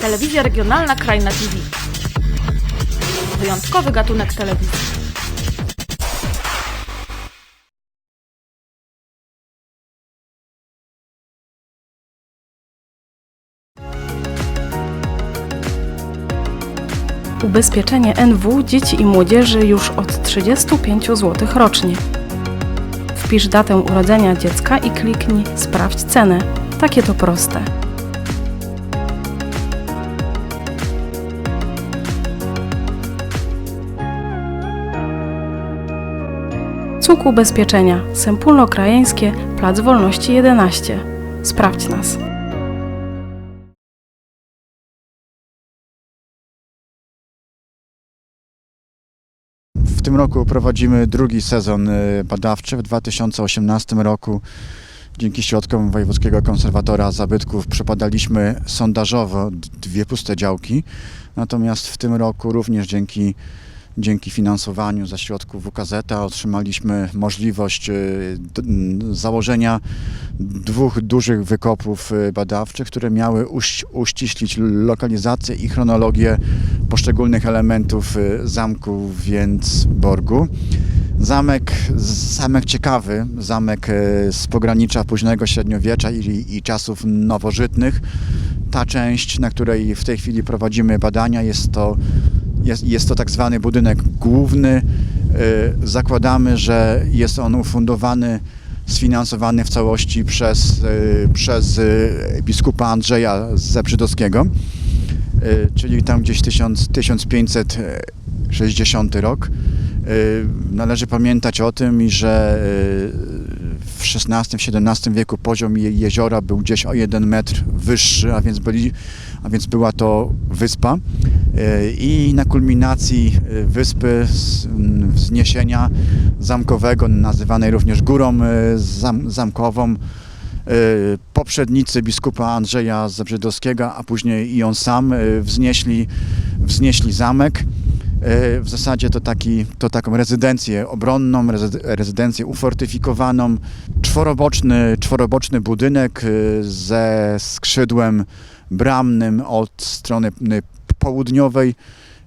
Telewizja regionalna Krajna TV. Wyjątkowy gatunek telewizji. Ubezpieczenie NW dzieci i młodzieży już od 35 zł rocznie. Wpisz datę urodzenia dziecka i kliknij Sprawdź cenę. Takie to proste. Cuk Ubezpieczenia, Sępólno-Krajeńskie, Plac Wolności 11. Sprawdź nas. W tym roku prowadzimy drugi sezon y, badawczy. W 2018 roku dzięki środkom Wojewódzkiego Konserwatora Zabytków przepadaliśmy sondażowo dwie puste działki. Natomiast w tym roku również dzięki, dzięki finansowaniu ze środków WKZ otrzymaliśmy możliwość y, założenia dwóch dużych wykopów y, badawczych, które miały uś- uściślić lokalizację i chronologię poszczególnych elementów y, zamku Więcborgu. Zamek, zamek ciekawy, zamek z pogranicza późnego średniowiecza i, i czasów nowożytnych. Ta część, na której w tej chwili prowadzimy badania, jest to, jest, jest to tak zwany budynek główny. Y, Zakładamy, że jest on ufundowany sfinansowany w całości przez, y, przez y, biskupa Andrzeja Zebrzydowskiego, czyli tam gdzieś 1000, 1560 rok. Należy pamiętać o tym, że w XVI-XVII wieku poziom je- jeziora był gdzieś o jeden metr wyższy, a więc, byli, a więc była to wyspa. Y, I na kulminacji y, wyspy z- m, wzniesienia zamkowego, nazywanej również górą zam, zamkową, poprzednicy biskupa Andrzeja Zebrzydowskiego, a później i on sam wznieśli, wznieśli zamek. W zasadzie to, taki, to taką rezydencję obronną, rezy- rezydencję ufortyfikowaną, czworoboczny, czworoboczny budynek ze skrzydłem bramnym od strony południowej,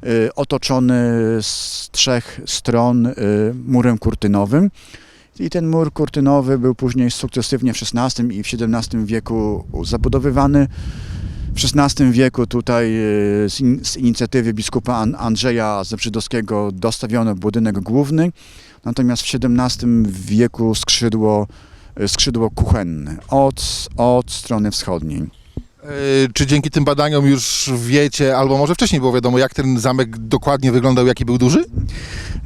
y, otoczony z trzech stron y, murem kurtynowym. I ten mur kurtynowy był później sukcesywnie w XVI i w XVII wieku zabudowywany. W XVI wieku tutaj y, z, in, z inicjatywy biskupa An- Andrzeja Zebrzydowskiego dostawiono budynek główny, natomiast w XVII wieku skrzydło, skrzydło kuchenne od, od strony wschodniej. E, Czy dzięki tym badaniom już wiecie, albo może wcześniej było wiadomo, jak ten zamek dokładnie wyglądał, jaki był duży?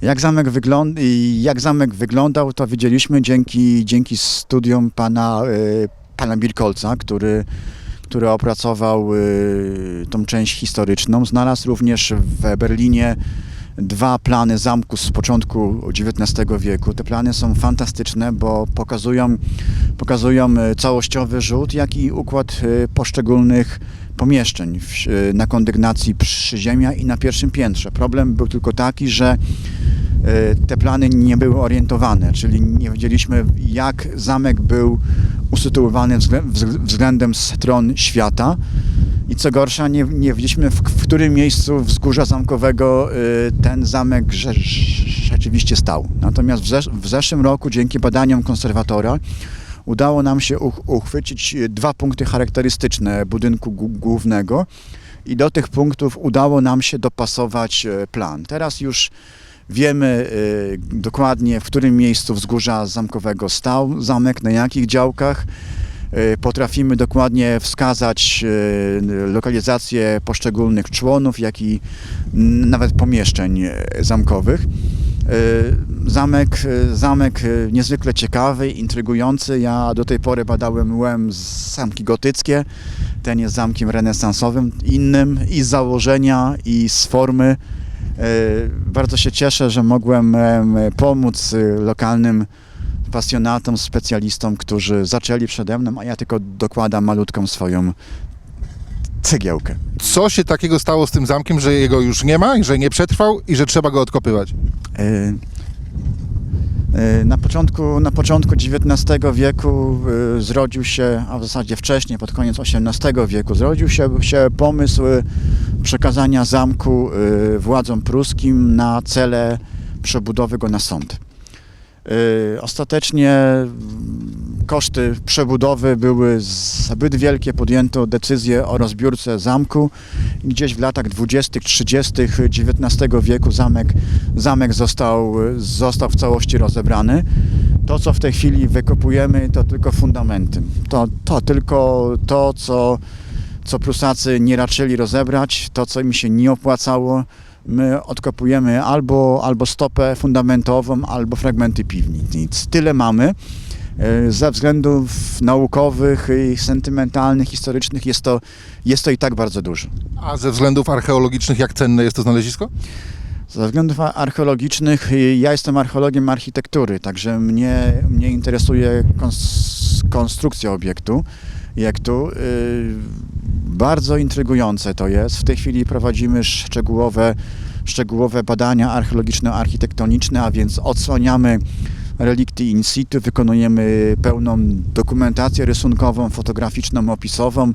Jak zamek, wygląd- jak zamek wyglądał, to widzieliśmy dzięki, dzięki studium pana, y, pana Birkolca, który, który opracował y, tą część historyczną. Znalazł również w Berlinie dwa plany zamku z początku XIX wieku. Te plany są fantastyczne, bo pokazują, pokazują y, całościowy rzut, jak i układ y, poszczególnych pomieszczeń y, na kondygnacji przyziemia i na pierwszym piętrze. Problem był tylko taki, że te plany nie były orientowane, czyli nie wiedzieliśmy jak zamek był usytuowany wzglę- wzg- względem stron świata i co gorsza nie, nie wiedzieliśmy w, w którym miejscu wzgórza zamkowego y, ten zamek rze, rzeczywiście stał. Natomiast w, zesz, w zeszłym roku dzięki badaniom konserwatora udało nam się uch, uchwycić y, dwa punkty charakterystyczne budynku głównego i do tych punktów udało nam się dopasować e, plan. Teraz już wiemy dokładnie, w którym miejscu wzgórza zamkowego stał zamek, na jakich działkach. E, Potrafimy dokładnie wskazać e, lokalizację poszczególnych członów, jak i nawet pomieszczeń e, zamkowych. Zamek, zamek niezwykle ciekawy, intrygujący. Ja do tej pory badałem byłem zamki gotyckie. Ten jest zamkiem renesansowym, innym i z założenia, i z formy. Bardzo się cieszę, że mogłem em, pomóc lokalnym pasjonatom, specjalistom, którzy zaczęli przede mną, a ja tylko dokładam malutką swoją cegiełkę. Co się takiego stało z tym zamkiem, że jego już nie ma, że nie przetrwał i że trzeba go odkopywać? E, Y, Na początku, na początku XIX wieku y, zrodził się, a w zasadzie wcześniej, pod koniec XVIII wieku, zrodził się, się pomysł przekazania zamku władzom pruskim na cele przebudowy go na sąd. Y, Ostatecznie koszty przebudowy były zbyt wielkie, podjęto decyzję o rozbiórce zamku. Gdzieś w latach 20., 30. XIX wieku zamek, zamek został, został w całości rozebrany. To, co w tej chwili wykopujemy, to tylko fundamenty. To, to tylko to, co, co Prusacy nie raczyli rozebrać, to, co im się nie opłacało, my odkopujemy albo, albo stopę fundamentową, albo fragmenty piwnic. Tyle mamy. E, Ze względów naukowych i sentymentalnych, historycznych jest to, jest to i tak bardzo dużo. A ze względów archeologicznych jak cenne jest to znalezisko? Ze względów archeologicznych, y, ja jestem archeologiem architektury, także mnie, mnie interesuje kons- konstrukcja obiektu. Obiektu. Y, Bardzo intrygujące to jest. W tej chwili prowadzimy szczegółowe, szczegółowe badania archeologiczno-architektoniczne, a więc odsłaniamy relikty in situ, wykonujemy pełną dokumentację rysunkową, fotograficzną, opisową.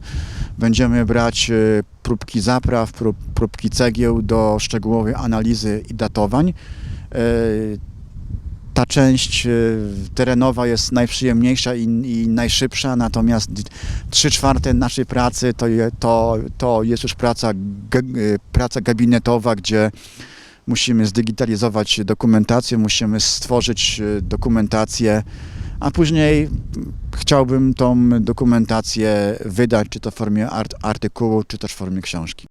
Będziemy brać y, próbki zapraw, prób, próbki cegieł do szczegółowej analizy i datowań. Ta część y, terenowa jest najprzyjemniejsza i, i najszybsza, natomiast trzy czwarte naszej pracy to, to, to jest już praca, y, praca gabinetowa, gdzie musimy zdigitalizować dokumentację, musimy stworzyć y, dokumentację, a później chciałbym tą dokumentację wydać, czy to w formie art, artykułu, czy też w formie książki.